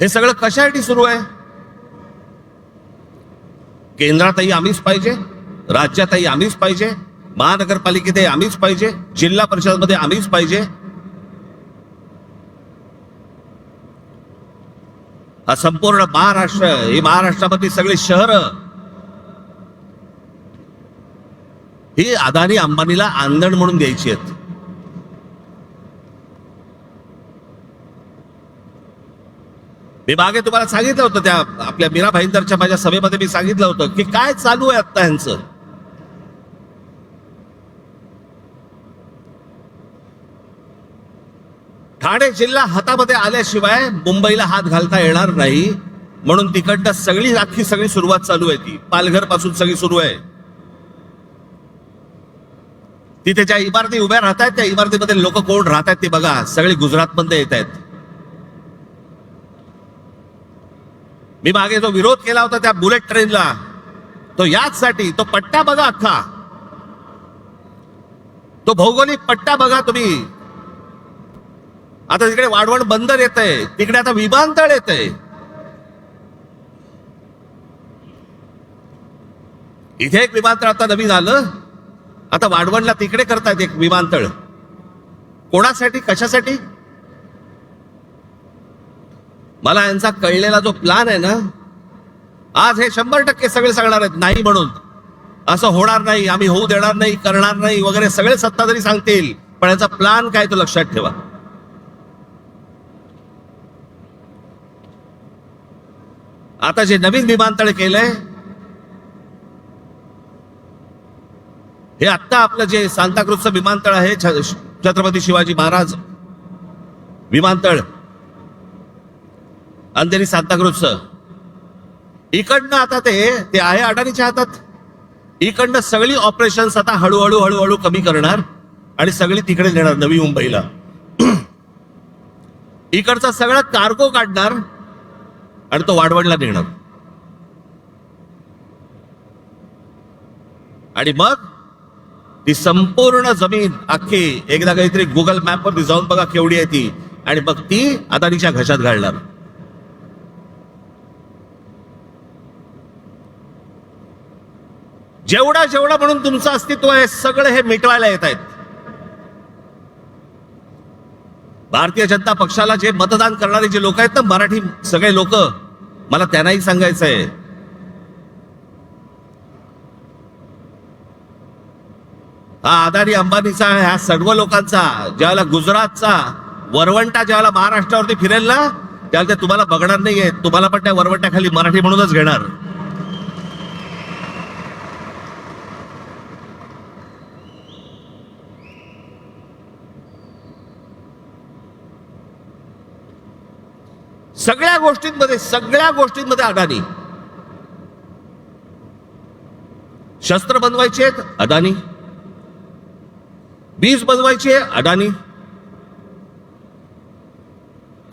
हे सगळं कशासाठी सुरू आहे? केंद्रातही आम्हीच पाहिजे राज्यातही आम्हीच पाहिजे महानगरपालिकेतही आम्हीच पाहिजे जिल्हा परिषदमध्ये आम्हीच पाहिजे. हा संपूर्ण महाराष्ट्र ही महाराष्ट्रामधली सगळी शहर ही अदानी अंबानीला आंदण म्हणून द्यायची आहेत. मी मागे तुम्हाला सांगितलं होतं त्या आपल्या मीरा भाईंदरच्या माझ्या सभेमध्ये मी सांगितलं होतं की काय चालू आहे आत्ता ह्यांचं? ठाणे जिल्हा हातामध्ये आल्याशिवाय मुंबईला हात घालता येणार नाही. म्हणून तिकडनं सगळी अख्खी सगळी सुरुवात चालू आहे ती. पालघरपासून सगळी सुरू आहे. तिथे ज्या इमारती उभ्या राहत आहेत त्या इमारतीमध्ये लोक कोण राहत आहेत ते बघा. सगळे गुजरातमध्ये येत आहेत मी मागे जो विरोध केला होता त्या बुलेट ट्रेनला तो याचसाठी तो पट्टा बघा अख्खा. तो भौगोलिक पट्टा बघा तुम्ही. आता तिकडे वाढवण बंदर येत आहे तिकडे आता विमानतळ येत आहे इथे एक विमानतळ आता नवीन आलं. आता वाढवणला तिकडे करतायत एक विमानतळ. कोणासाठी? कशासाठी? मला यांचा कळलेला जो प्लान आहे ना आज हे शंभर टक्के सगळे सांगणार आहेत नाही म्हणून. असं होणार नाही आम्ही होऊ देणार नाही करणार नाही वगैरे सगळे सत्ताधारी सांगतील. पण याचा प्लान काय तो लक्षात ठेवा. आता जे नवीन विमानतळ केलंय हे आत्ता आपलं जे सांताक्रुजचं विमानतळ आहे छ- छत्रपती शिवाजी महाराज विमानतळ अंधेरी सांताक्रूजचं इकडनं आता ते ते आहे अडाणीच्या हातात. इकडनं सगळी ऑपरेशन्स आता हळूहळू हळूहळू कमी करणार आणि सगळी तिकडे नेणार नवी मुंबईला. इकडचा सगळा कार्गो काढणार आणि तो वाढवणला नेणार. आणि मग ती संपूर्ण जमीन अख्खी एकदा काहीतरी गुगल मॅपवर जाऊन बघा केवढी आहे ती. आणि मग ती अदानीच्या घशात घालणार. जेवढा जेवढा म्हणून तुमचं अस्तित्व आहे सगळं हे मिटवायला येत आहेत. भारतीय जनता पक्षाला जे मतदान करणारे जे लोक आहेत ना मराठी सगळे लोक मला त्यांनाही सांगायचं आहे हा आदानी अंबानीचा ह्या सर्व लोकांचा ज्यावेळेला गुजरातचा वरवंटा ज्यावेळेला महाराष्ट्रावरती फिरेल ना त्यावेळेला ते तुम्हाला बघणार नाहीये. तुम्हाला पण त्या वरवंट्याखाली मराठी म्हणूनच घेणार. सगळ्या गोष्टींमध्ये सगळ्या गोष्टींमध्ये अदानी शस्त्र बनवायचे आहेत अदानी बीज बनवायचे आहे अदानी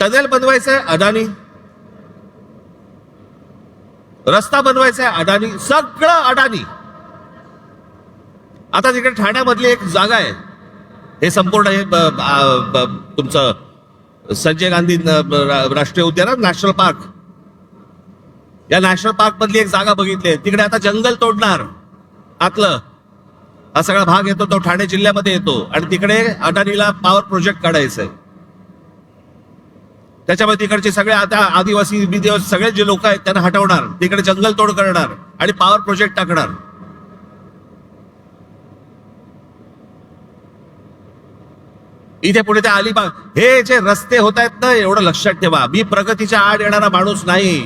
टनेल बनवायचं आहे अदानी रस्ता बनवायचा आहे अडाणी. सगळं अडाणी. आता तिकडे ठाण्यामधली एक जागा आहे. हे संपूर्ण हे तुमचं संजय गांधी राष्ट्रीय उद्यान नॅशनल पार्क. या नॅशनल पार्क मधली एक जागा बघितली आहे. तिकडे आता जंगल तोडणार. आतलं. हा सगळा भाग येतो तो ठाणे जिल्ह्यामध्ये येतो. आणि तिकडे अडाणीला पॉवर प्रोजेक्ट काढायचं आहे. त्याच्यामध्ये तिकडचे सगळे आता आदिवासी बिदिवासी सगळे जे लोक आहेत त्यांना हटवणार. तिकडे जंगल तोड करणार. आणि पॉवर प्रोजेक्ट टाकणार. इथे पुढे ते अलिबाग. हे जे रस्ते होत आहेत ना एवढं लक्षात ठेवा. मी प्रगतीच्या आड येणारा माणूस नाही.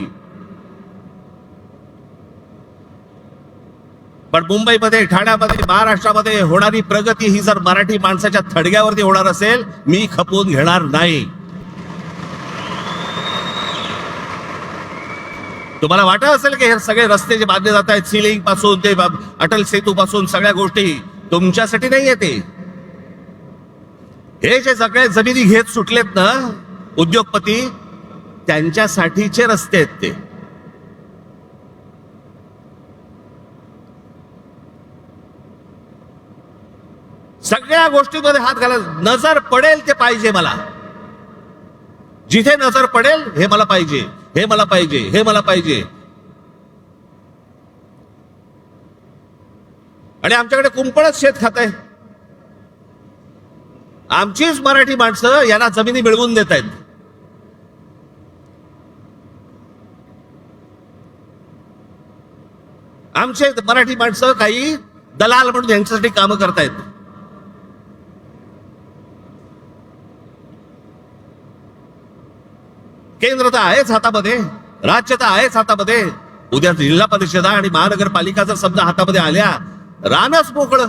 पण मुंबईमध्ये ठाण्यामध्ये महाराष्ट्रामध्ये होणारी प्रगती ही जर मराठी माणसाच्या थडग्यावरती होणार असेल मी खपवून घेणार नाही. तुम्हाला वाटत असेल की हे सगळे रस्ते जे बांधले जात आहेत सिलिंगपासून ते अटल सेतू पासून सगळ्या गोष्टी तुमच्यासाठी नाही ते. हे जे सगळे जमिनी घेत सुटलेत ना उद्योगपती त्यांच्यासाठीचे रस्ते आहेत ते. सगळ्या गोष्टींमध्ये हात घाला. नजर पडेल ते पाहिजे मला. जिथे नजर पडेल हे मला पाहिजे हे मला पाहिजे हे मला पाहिजे. आणि आमच्याकडे कुंपणच शेत खात आहे आमचीच मराठी माणसं यांना जमिनी मिळवून देत आहेत. आमचे मराठी माणसं काही दलाल म्हणून यांच्यासाठी कामं करतायत. केंद्र तर आहेच हातामध्ये राज्य तर आहेच हातामध्ये. उद्या जिल्हा परिषदा आणि महानगरपालिका जर समजा हातामध्ये आल्या रानच मोकळं.